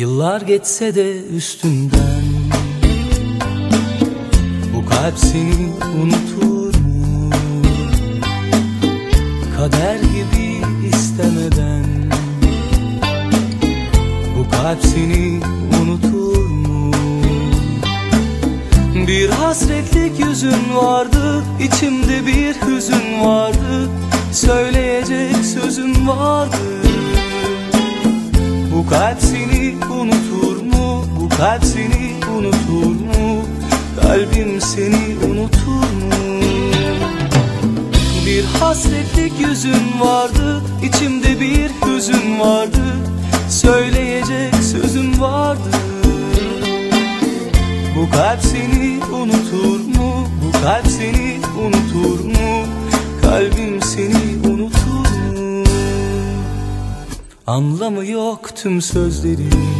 Yıllar geçse de üstünden Bu kalp seni unutur mu? Kader gibi istemeden Bu kalp seni unutur mu? Bir hasretlik yüzün vardı içimde bir hüzün vardı Söyleyecek sözüm vardı Bu kalp kalp seni unutur mu? Kalbim seni unutur mu? Bir hasretlik yüzün vardı içimde bir hüzün vardı Söyleyecek sözüm vardı Bu kalp seni unutur mu? Bu kalp seni unutur mu? Kalbim seni unutur mu? Anlamı yok tüm sözlerin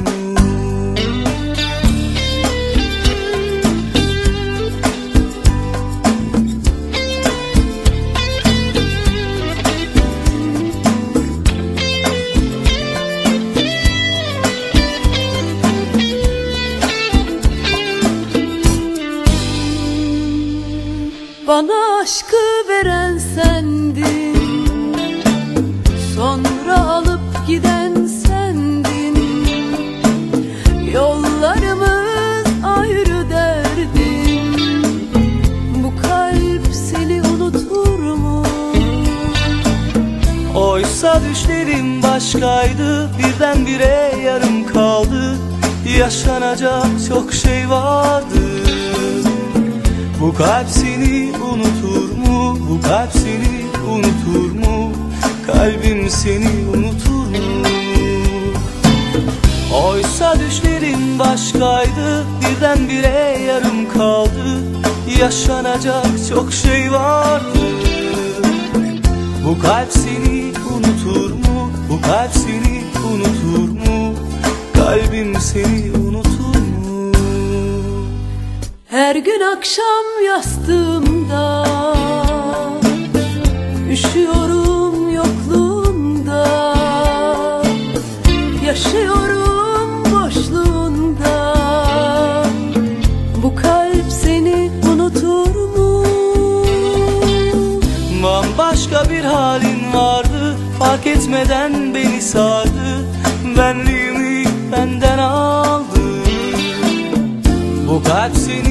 Bana aşkı veren sendin. Sonra alıp giden sendin. Yollarımız ayrı derdin. Bu kalp seni unutur mu? Oysa düşlerim başkaydı Birdenbire yarım kaldı. Yaşanacak çok şey vardı Bu kalp seni unutur mu? Bu kalp seni unutur mu? Kalbim seni unutur mu? Oysa düşlerim başkaydı Birdenbire yarım kaldı Yaşanacak çok şey vardı bu kalp seni unutur mu? Bu kalp seni unutur mu? Kalbim seni gün akşam yastığımda. Üşüyorum yokluğunda Yaşıyorum boşluğunda. Bu kalp seni unutur mu? Bambaşka bir halin vardı Fark etmeden beni sardı. Benliğimi benden aldı. Bu kalp seni